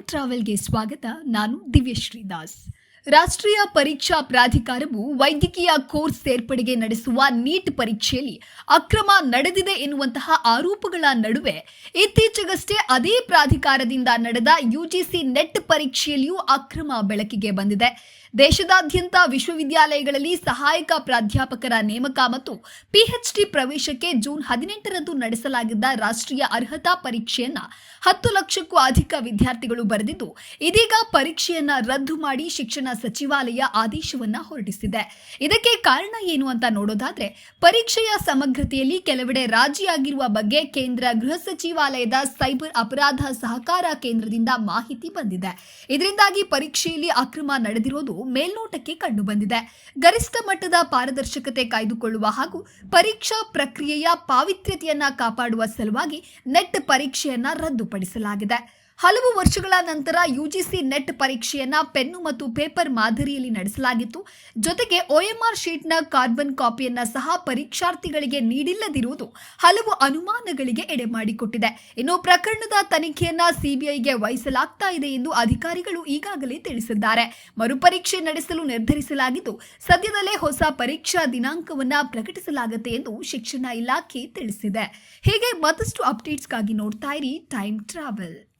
ಟ್ರಾವೆಲ್ಗೆ ಸ್ವಾಗತ ನಾನು ದಿವ್ಯಶ್ರೀ ದಾಸ್. ರಾಷ್ಟ್ರೀಯ ಪರೀಕ್ಷಾ ಪ್ರಾಧಿಕಾರವು ವೈದ್ಯಕೀಯ ಕೋರ್ಸ್ ಸೇರ್ಪಡೆಗೆ ನಡೆಸುವ ನೀಟ್ ಪರೀಕ್ಷೆಯಲ್ಲಿ ಅಕ್ರಮ ನಡೆದಿದೆ ಎನ್ನುವಂತಹ ಆರೋಪಗಳ ನಡುವೆ ಇತ್ತೀಚೆಗಷ್ಟೇ ಅದೇ ಪ್ರಾಧಿಕಾರದಿಂದ ನಡೆದ ಯುಜಿಸಿ ನೆಟ್ ಪರೀಕ್ಷೆಯಲ್ಲಿಯೂ ಅಕ್ರಮ ಬೆಳಕಿಗೆ ಬಂದಿದೆ. ದೇಶದಾದ್ಯಂತ ವಿಶ್ವವಿದ್ಯಾಲಯಗಳಲ್ಲಿ ಸಹಾಯಕ ಪ್ರಾಧ್ಯಾಪಕರ ನೇಮಕ ಮತ್ತು ಪಿಎಚ್ಡಿ ಪ್ರವೇಶಕ್ಕೆ ಜೂನ್ ಹದಿನೆಂಟರಂದು ನಡೆಸಲಾಗಿದ್ದ ರಾಷ್ಟ್ರೀಯ ಅರ್ಹತಾ ಪರೀಕ್ಷೆಯನ್ನ ಹತ್ತು ಲಕ್ಷಕ್ಕೂ ಅಧಿಕ ವಿದ್ಯಾರ್ಥಿಗಳು ಬರೆದಿದ್ದು, ಇದೀಗ ಪರೀಕ್ಷೆಯನ್ನ ರದ್ದು ಮಾಡಿ ಶಿಕ್ಷಣ ಸಚಿವಾಲಯ ಆದೇಶವನ್ನ ಹೊರಡಿಸಿದೆ. ಇದಕ್ಕೆ ಕಾರಣ ಏನು ಅಂತ ನೋಡೋದಾದ್ರೆ, ಪರೀಕ್ಷೆಯ ಸಮಗ್ರತೆಯಲ್ಲಿ ಕೆಲವೆಡೆ ರಾಜಿಯಾಗಿರುವ ಬಗ್ಗೆ ಕೇಂದ್ರ ಗೃಹ ಸಚಿವಾಲಯದ ಸೈಬರ್ ಅಪರಾಧ ಸಹಕಾರ ಕೇಂದ್ರದಿಂದ ಮಾಹಿತಿ ಬಂದಿದೆ. ಇದರಿಂದಾಗಿ ಪರೀಕ್ಷೆಯಲ್ಲಿ ಅಕ್ರಮ ನಡೆದಿರೋದು ಮೇಲ್ನೋಟಕ್ಕೆ ಕಂಡುಬಂದಿದೆ. ಗರಿಷ್ಠ ಮಟ್ಟದ ಪಾರದರ್ಶಕತೆ ಕಾಯ್ದುಕೊಳ್ಳುವ ಹಾಗೂ ಪರೀಕ್ಷಾ ಪ್ರಕ್ರಿಯೆಯ ಪಾವಿತ್ರ್ಯತೆಯನ್ನ ಕಾಪಾಡುವ ಸಲುವಾಗಿ ನೆಟ್ ಪರೀಕ್ಷೆಯನ್ನ ರದ್ದುಪಡಿಸಲಾಗಿದೆ. ಹಲವು ವರ್ಷಗಳ ನಂತರ ಯುಜಿಸಿ ನೆಟ್ ಪರೀಕ್ಷೆಯನ್ನ ಪೆನ್ನು ಮತ್ತು ಪೇಪರ್ ಮಾದರಿಯಲ್ಲಿ ನಡೆಸಲಾಗಿತ್ತು. ಜೊತೆಗೆ ಒಎಂಆರ್ ಶೀಟ್ನ ಕಾರ್ಬನ್ ಕಾಪಿಯನ್ನ ಸಹ ಪರೀಕ್ಷಾರ್ಥಿಗಳಿಗೆ ನೀಡಿಲ್ಲದಿರುವುದು ಹಲವು ಅನುಮಾನಗಳಿಗೆ ಎಡೆ ಮಾಡಿಕೊಟ್ಟಿದೆ. ಇನ್ನು ಪ್ರಕರಣದ ತನಿಖೆಯನ್ನ ಸಿಬಿಐಗೆ ವಹಿಸಲಾಗ್ತಾ ಇದೆ ಎಂದು ಅಧಿಕಾರಿಗಳು ಈಗಾಗಲೇ ತಿಳಿಸಿದ್ದಾರೆ. ಮರುಪರೀಕ್ಷೆ ನಡೆಸಲು ನಿರ್ಧರಿಸಲಾಗಿದ್ದು, ಸದ್ಯದಲ್ಲೇ ಹೊಸ ಪರೀಕ್ಷಾ ದಿನಾಂಕವನ್ನ ಪ್ರಕಟಿಸಲಾಗುತ್ತೆ ಎಂದು ಶಿಕ್ಷಣ ಇಲಾಖೆ ತಿಳಿಸಿದೆ. ಹೀಗೆ ಮತ್ತಷ್ಟು ಅಪ್ಡೇಟ್ಸ್ಗಾಗಿ ನೋಡ್ತಾ ಇರಿ ಟೈಮ್ ಟ್ರಾವೆಲ್.